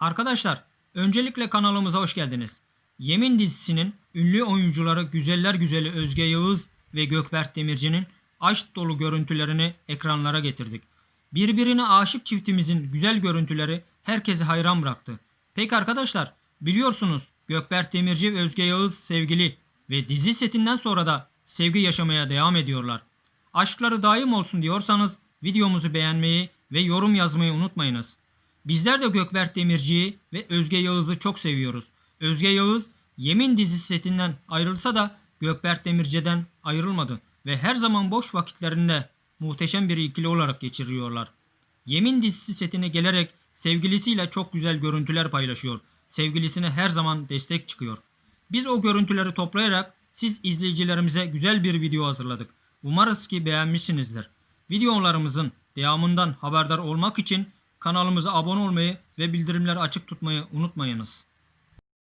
Arkadaşlar, öncelikle kanalımıza hoş geldiniz. Yemin dizisinin ünlü oyuncuları Güzeller Güzeli Özge Yağız ve Gökberk Demirci'nin aşk dolu görüntülerini ekranlara getirdik. Birbirine aşık çiftimizin güzel görüntüleri herkesi hayran bıraktı. Peki arkadaşlar, biliyorsunuz Gökberk Demirci ve Özge Yağız sevgili ve dizi setinden sonra da sevgi yaşamaya devam ediyorlar. Aşkları daim olsun diyorsanız videomuzu beğenmeyi ve yorum yazmayı unutmayınız. Bizler de Gökberk Demirci'yi ve Özge Yağız'ı çok seviyoruz. Özge Yağız Yemin dizisi setinden ayrılsa da Gökberk Demirci'den ayrılmadı ve her zaman boş vakitlerinde muhteşem bir ikili olarak geçiriyorlar. Yemin dizisi setine gelerek sevgilisiyle çok güzel görüntüler paylaşıyor. Sevgilisine her zaman destek çıkıyor. Biz o görüntüleri toplayarak siz izleyicilerimize güzel bir video hazırladık. Umarız ki beğenmişsinizdir. Videolarımızın devamından haberdar olmak için kanalımıza abone olmayı ve bildirimleri açık tutmayı unutmayınız.